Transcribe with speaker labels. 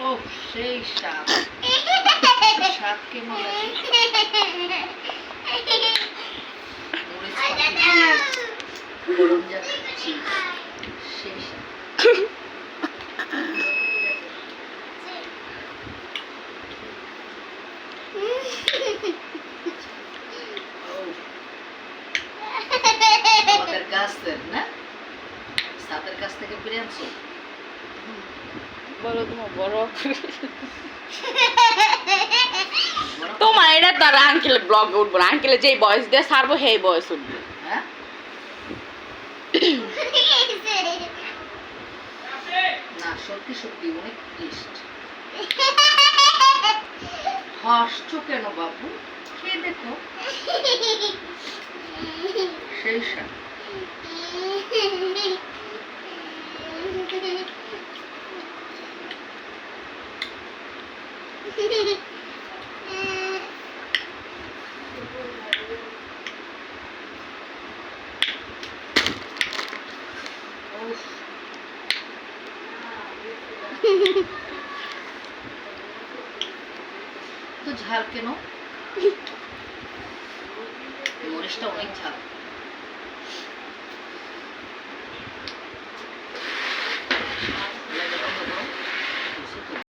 Speaker 1: ও সেই স্বাদ স্বাদ কেমন লাগে মরিচ পাতি দিয়ে গরম যা খাচ্ছি সেই স্বাদ ও আমাদের গাছের না সাদের
Speaker 2: বলো তোমার বড় তোমার এটা তার আঙ্কেল ব্লগে উঠবো না। আঙ্কেলে যেই বয়স দিয়ে সারবো সেই বয়স উঠবে।
Speaker 1: হ্যাঁ? না সেই স্বাদ তো ঝাল কেন? মরিচটা অনেক ঝাল।